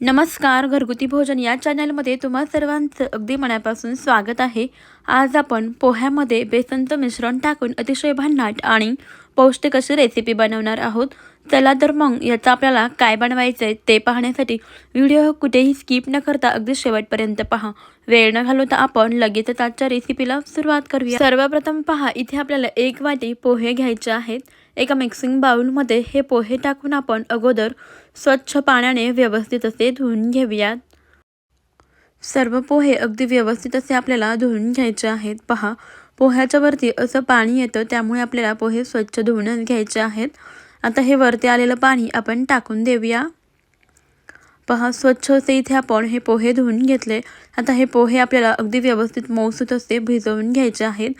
नमस्कार घरगुती भोजन या चॅनलमध्ये तुम्हा सर्वांचं अगदी मनापासून स्वागत आहे. आज आपण पोह्यामध्ये बेसनचं मिश्रण टाकून अतिशय भन्नाट आणि पौष्टिक अशी रेसिपी बनवणार आहोत. चला तर मग याचा आपल्याला काय बनवायचं आहे ते पाहण्यासाठी व्हिडिओ कुठेही स्किप न करता अगदी शेवटपर्यंत पहा. वेळ न घालवता आपण लगेचच आजच्या रेसिपीला सुरुवात करूया. सर्वप्रथम पहा इथे आपल्याला एक वाटी पोहे घ्यायचे आहेत. एका मिक्सिंग बाउलमध्ये हे पोहे टाकून आपण अगोदर स्वच्छ पाण्याने व्यवस्थित असे धुवून घेऊयात. सर्व पोहे अगदी व्यवस्थित असे आपल्याला धुवून घ्यायचे आहेत. पहा पोह्याच्या वरती असं पाणी येतं त्यामुळे आपल्याला पोहे स्वच्छ धुवूनच घ्यायचे आहेत. आता हे वरती आलेलं पाणी आपण टाकून देऊया. पहा स्वच्छ असे इथे आपण हे पोहे धुवून घेतले. आता हे पोहे आपल्याला अगदी व्यवस्थित मऊसूत असे भिजवून घ्यायचे आहेत.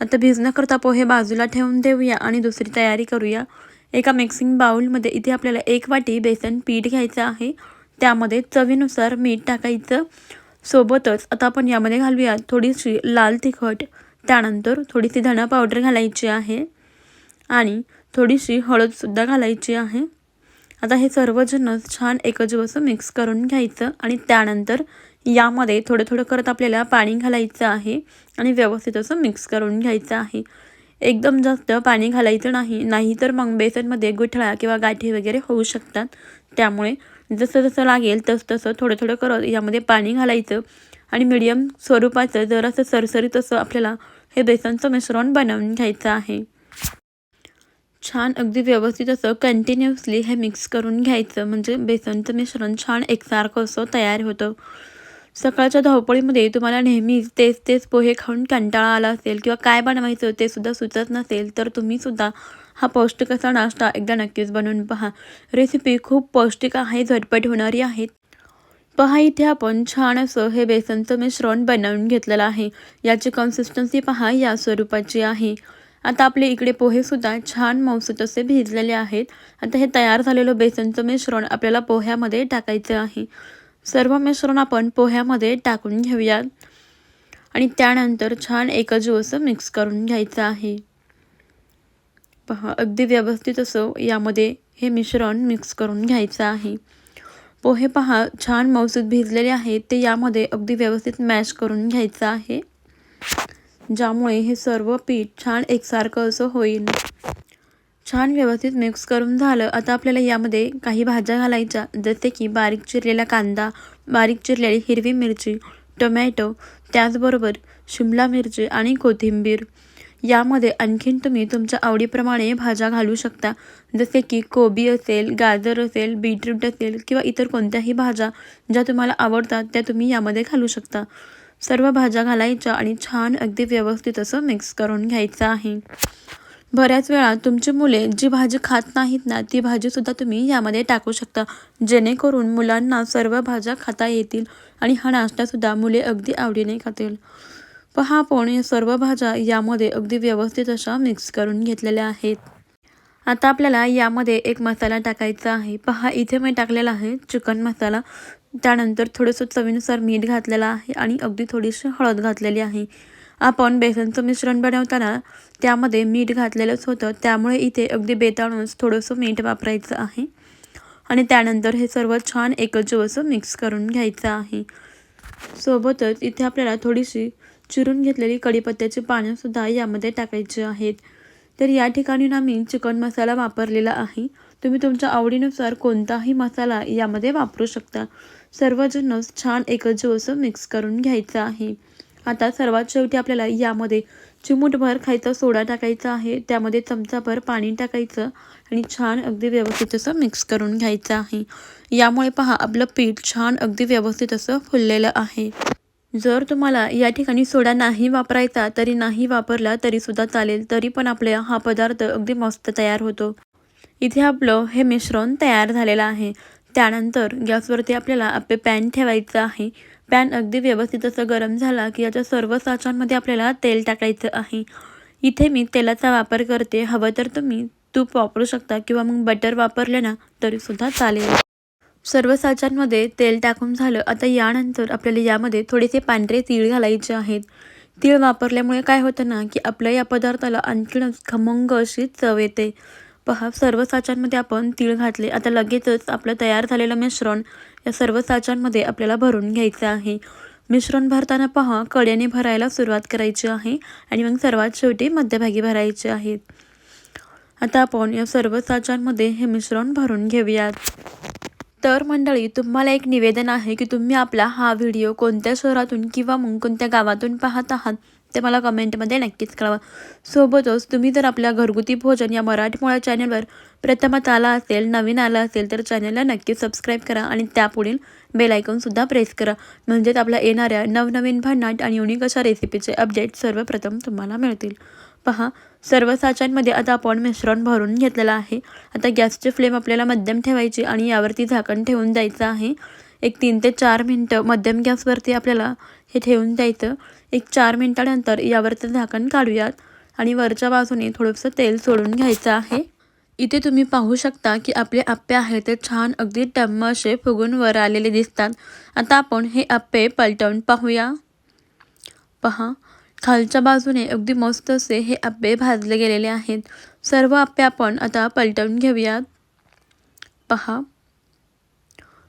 आता भिजण्याकरता पोहे बाजूला ठेवून देऊया आणि दुसरी तयारी करूया. एका मिक्सिंग बाउलमध्ये इथे आपल्याला एक वाटी बेसन पीठ घ्यायचं आहे. त्यामध्ये चवीनुसार मीठ टाकायचं. सोबतच आता आपण यामध्ये घालूया थोडीशी लाल तिखट. त्यानंतर थोडीशी धणा पावडर घालायची आहे. आणि थोडीशी हळदसुद्धा घालायची आहे. आता हे सर्वजणच छान एकजीव असं मिक्स करून घ्यायचं आणि त्यानंतर यामध्ये थोडं थोडं करत आपल्याला पाणी घालायचं आहे आणि व्यवस्थित असं मिक्स करून घ्यायचं आहे. एकदम जास्त पाणी घालायचं नाही नाही तर मग बेसनमध्ये गुठळा किंवा गाठी वगैरे होऊ शकतात. त्यामुळे जसं जसं लागेल तसं तसं थोडं थोडं करत यामध्ये पाणी घालायचं आणि मिडियम स्वरूपाचं जरासं सरसरीत असं आपल्याला हे बेसनचं मिश्रण बनवून घ्यायचं आहे. छान अगदी व्यवस्थित असं कंटिन्युअसली हे मिक्स करून घ्यायचं. म्हणजे बेसनचं मिश्रण छान एकसारखं असं तयार होतं. सकाळच्या धावपळीमध्ये तुम्हाला नेहमीच तेच तेच पोहे खाऊन कंटाळा आला असेल किंवा काय बनवायचं ते सुद्धा सुचत नसेल तर तुम्हीसुद्धा हा पौष्टिक असा नाश्ता एकदा नक्कीच बनवून पहा. रेसिपी खूप पौष्टिक आहे झटपट होणारी आहे. पहा इथे आपण छान असं हे बेसनचं मिश्रण बनवून घेतलेलं आहे. याची कन्सिस्टन्सी पहा या स्वरूपाची आहे. आता आपले इकडे पोहेसुद्धा छान मौसूत असे भिजलेले आहेत. आता हे तयार झालेलं बेसनचं मिश्रण आपल्याला पोह्यामध्ये टाकायचं आहे. सर्व मिश्रण आपण पोह्यामध्ये टाकून घेऊयात. आणि त्यानंतर छान एकजीव असं मिक्स करून घ्यायचं आहे. पहा अगदी व्यवस्थित असं यामध्ये हे मिश्रण मिक्स करून घ्यायचं आहे. पोहे पहा छान मौसूद भिजलेले आहेत. ते यामध्ये अगदी व्यवस्थित मॅश करून घ्यायचं आहे. ज्यामुळे हे सर्व पीठ छान एकसारखं असं होईल. छान व्यवस्थित मिक्स करून झालं. आता आपल्याला यामध्ये काही भाज्या घालायच्या. जसे की बारीक चिरलेला कांदा बारीक चिरलेली हिरवी मिरची टोमॅटो त्याचबरोबर शिमला मिरची आणि कोथिंबीर. यामध्ये आणखीन तुम्ही तुमच्या आवडीप्रमाणे भाज्या घालू शकता. जसे की कोबी असेल गाजर असेल बीटरूट असेल किंवा इतर कोणत्याही भाज्या ज्या तुम्हाला आवडतात त्या तुम्ही यामध्ये घालू शकता. सर्व भाज्या घालायच्या आणि छान अगदी व्यवस्थित असं मिक्स करून घ्यायचं आहे. बऱ्याच वेळा तुमची मुले जी भाजी खात नाहीत ना ती भाजीसुद्धा तुम्ही यामध्ये टाकू शकता. जेणेकरून मुलांना सर्व भाज्या खाता येतील आणि हा नाश्तासुद्धा मुले अगदी आवडीने खातील. पहा आपण या सर्व भाज्या यामध्ये अगदी व्यवस्थित अशा मिक्स करून घेतलेल्या आहेत. आता आपल्याला यामध्ये एक मसाला टाकायचा आहे. पहा इथे मी टाकलेला आहे चिकन मसाला. त्यानंतर थोडंसं चवीनुसार मीठ घातलेलं आहे आणि अगदी थोडीशी हळद घातलेली आहे. आपण बेसनचं मिश्रण बनवताना त्यामध्ये मीठ घातलेलंच होतं. त्यामुळे इथे अगदी बेताळूनच थोडंसं मीठ वापरायचं आहे. आणि त्यानंतर हे सर्व छान एकजीव असं मिक्स करून घ्यायचं आहे. सोबतच इथे आपल्याला थोडीशी चिरून घेतलेली कढीपत्त्याची पानंसुद्धा यामध्ये टाकायची आहेत. तर या ठिकाणी ना मी चिकन मसाला वापरलेला आहे. तुम्ही तुमच्या आवडीनुसार कोणताही मसाला यामध्ये वापरू शकता. सर्व जिन्नस छान एकजीव असं मिक्स करून घ्यायचं आहे. आता सर्वात शेवटी आपल्याला यामध्ये चिमूटभर खायचा सोडा टाकायचा आहे. त्यामध्ये चमचाभर पाणी टाकायचं आणि छान अगदी व्यवस्थित असं मिक्स करून घ्यायचं आहे. यामुळे पहा आपलं पीठ छान अगदी व्यवस्थित असं फुललेलं आहे. जर तुम्हाला या ठिकाणी सोडा नाही वापरायचा तरी नाही वापरला तरीसुद्धा चालेल तरी पण आपल्या हा पदार्थ अगदी मस्त तयार होतो. इथे आपलं हे मिश्रण तयार झालेलं आहे. त्यानंतर गॅसवरती आपल्याला आपले पॅन ठेवायचं आहे. पॅन अगदी व्यवस्थित असं गरम झाला की याच्या सर्व साचांमध्ये आपल्याला तेल टाकायचं आहे. इथे मी तेलाचा वापर करते. हवं तर तुम्ही तूप वापरू शकता किंवा मग बटर वापरले ना तरीसुद्धा चालेल. सर्व साचांमध्ये तेल टाकून झालं. आता यानंतर आपल्याला यामध्ये थोडेसे पांढरे तीळ घालायचे आहेत. तीळ वापरल्यामुळे काय होतं ना की आपल्या या पदार्थाला आणखीनच खमंग अशी चव येते. पहा सर्व साच्यांमध्ये आपण तीळ घातले. आता लगेचच आपलं तयार झालेलं मिश्रण या सर्व साच्यांमध्ये आपल्याला भरून घ्यायचं आहे. मिश्रण भरताना पहा कड्याने भरायला सुरुवात करायची आहे आणि मग सर्वात शेवटी मध्यभागी भरायचे आहेत आता आपण या सर्व साच्यांमध्ये हे मिश्रण भरून घेऊयात. तर मंडळी तुम्हाला एक निवेदन आहे की तुम्ही आपला हा व्हिडिओ कोणत्या शहरातून किंवा मग कोणत्या गावातून पाहत आहात ते मला कमेंटमध्ये नक्कीच कळवा. सोबतच तुम्ही जर आपल्या घरगुती भोजन या मराठमोळ्या चॅनलवर प्रथमत आला असेल नवीन आला असेल तर चॅनलला नक्की सबस्क्राईब करा आणि त्यापुढील बेलायकॉनसुद्धा प्रेस करा. म्हणजेच आपल्या येणाऱ्या नवनवीन भन्नाट आणि युनिक अशा रेसिपीचे अपडेट सर्वप्रथम तुम्हाला मिळतील. पहा सर्व साच्यांमध्ये आता आपण मिश्रण भरून घेतलेलं आहे. आता गॅसची फ्लेम आपल्याला मध्यम ठेवायची आणि यावरती झाकण ठेवून द्यायचं आहे. एक तीन ते चार मिनटं मध्यम गॅसवरती आपल्याला हे ठेवून द्यायचं. एक चार मिनटानंतर यावरचं झाकण काढूयात आणि वरच्या बाजूने थोडंसं तेल सोडून घ्यायचं आहे. इथे तुम्ही पाहू शकता की आपले आप्पे आहेत ते छान अगदी टम्म असे फुगून वर आलेले दिसतात. आता आपण हे आप्पे पलटवून पाहूया. पहा खालच्या बाजूने अगदी मस्त असे हे आप्पे भाजले गेलेले आहेत. सर्व आप्पे आपण आता पलटवून घेऊयात. पहा.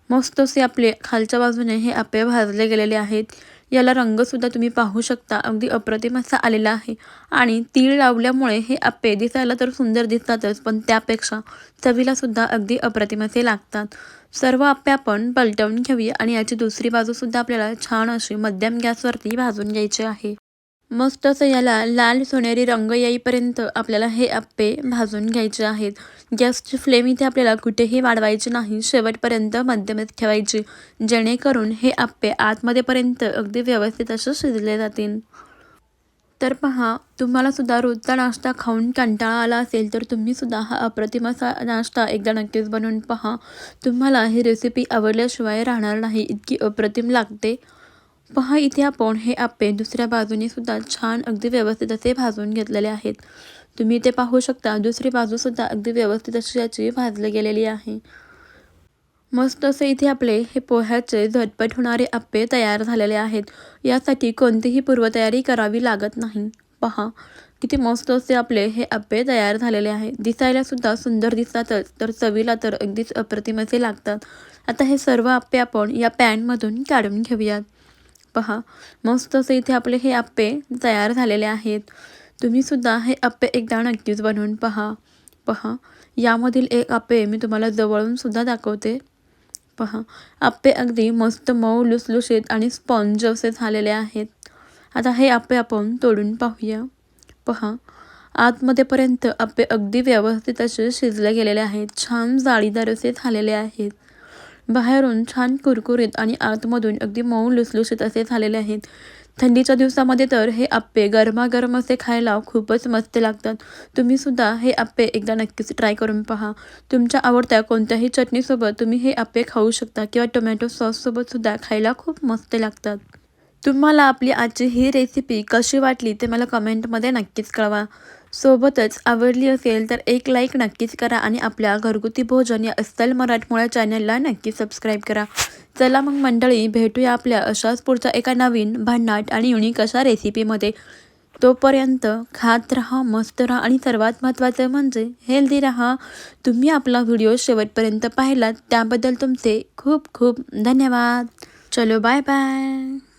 मस्त असे आपले खालच्या बाजूने हे आप्पे भाजले गेलेले आहेत. याला रंगसुद्धा तुम्ही पाहू शकता. अगदी अप्रतिम असा आलेला आहे. आणि तीळ लावल्यामुळे हे आप्पे दिसायला तर सुंदर दिसतातच पण त्यापेक्षा चवीलासुद्धा अगदी अप्रतिम असे लागतात. सर्व आप्पे आपण पलटवून घेऊया आणि याची दुसरी बाजूसुद्धा आपल्याला छान अशी मध्यम गॅसवरती भाजून घ्यायची आहे. मस्त असं याला लाल सोनेरी रंग येईपर्यंत आपल्याला हे आप्पे भाजून घ्यायचे आहेत. गॅसची फ्लेम इथे आपल्याला कुठेही वाढवायची नाही. शेवटपर्यंत मध्यमेत ठेवायची जेणेकरून हे आप्पे आतमध्येपर्यंत अगदी व्यवस्थित असं शिजले जातील. तर पहा तुम्हाला सुद्धा रोजचा नाश्ता खाऊन कंटाळा आला असेल तर तुम्ही सुद्धा हा अप्रतिम असा नाश्ता एकदा नक्कीच बनवून पहा. तुम्हाला ही रेसिपी आवडल्याशिवाय राहणार नाही इतकी अप्रतिम लागते. पहा इथे आपण हे आप्पे दुसऱ्या बाजूने सुद्धा छान अगदी व्यवस्थित असे भाजून घेतलेले आहेत. तुम्ही इथे पाहू शकता दुसरी बाजूसुद्धा अगदी व्यवस्थित अशी याची भाजली गेलेली आहे. मस्त असे इथे आपले हे पोह्याचे झटपट होणारे आप्पे तयार झालेले आहेत. यासाठी कोणतीही पूर्वतयारी करावी लागत नाही. पहा किती मस्त असे आपले हे आप्पे तयार झालेले आहेत. दिसायला सुद्धा सुंदर दिसतातच तर चवीला तर अगदीच अप्रतिम असे लागतात. आता हे सर्व आप्पे आपण या पॅनमधून काढून घेऊयात. पहा. मस्त असं इथे आपले हे आप्पे तयार झालेले आहेत. तुम्हीसुद्धा हे आप्पे एकदा नक्कीच बनवून पहा. पहा. यामधील एक आप्पे मी तुम्हाला जवळूनसुद्धा दाखवते. पहा. आप्पे अगदी मस्त मऊ लुसलुशीत आणि स्पॉन्ज असे झालेले आहेत. आता हे आप्पे आपण तोडून पाहूया. पहा. आतमध्येपर्यंत आप्पे अगदी व्यवस्थित असे शिजले गेलेले आहेत. छान जाळीदार असे झालेले आहेत. बाहेरून छान कुरकुरीत आणि आतमधून अगदी मऊ लुसलुशीत असे झालेले आहेत. थंडीच्या दिवसामध्ये तर हे आप्पे गरमागरम असे खायला खूपच मस्त लागतात. तुम्हीसुद्धा हे आप्पे एकदा नक्कीच ट्राय करून पहा. तुमच्या आवडत्या कोणत्याही चटणीसोबत तुम्ही हे आप्पे खाऊ शकता किंवा टोमॅटो सॉससोबतसुद्धा खायला खूप मस्त लागतात. तुम्हाला आपली आजची ही रेसिपी कशी वाटली ते मला कमेंटमध्ये नक्कीच कळवा. सोबतच आवडली असेल तर एक लाईक नक्कीच करा आणि आपल्या घरगुती भोजन या अस्सल मराठमोळ्या चॅनलला नक्की सबस्क्राईब करा. चला मग मंडळी भेटूया आपल्या अशाच पुढच्या एका नवीन भन्नाट आणि युनिक अशा रेसिपीमध्ये तोपर्यंत खात राहा मस्त राहा आणि सर्वात महत्त्वाचं म्हणजे हेल्दी राहा. तुम्ही आपला व्हिडिओ शेवटपर्यंत पाहिलात त्याबद्दल तुमचे खूप खूप धन्यवाद. चलो बाय बाय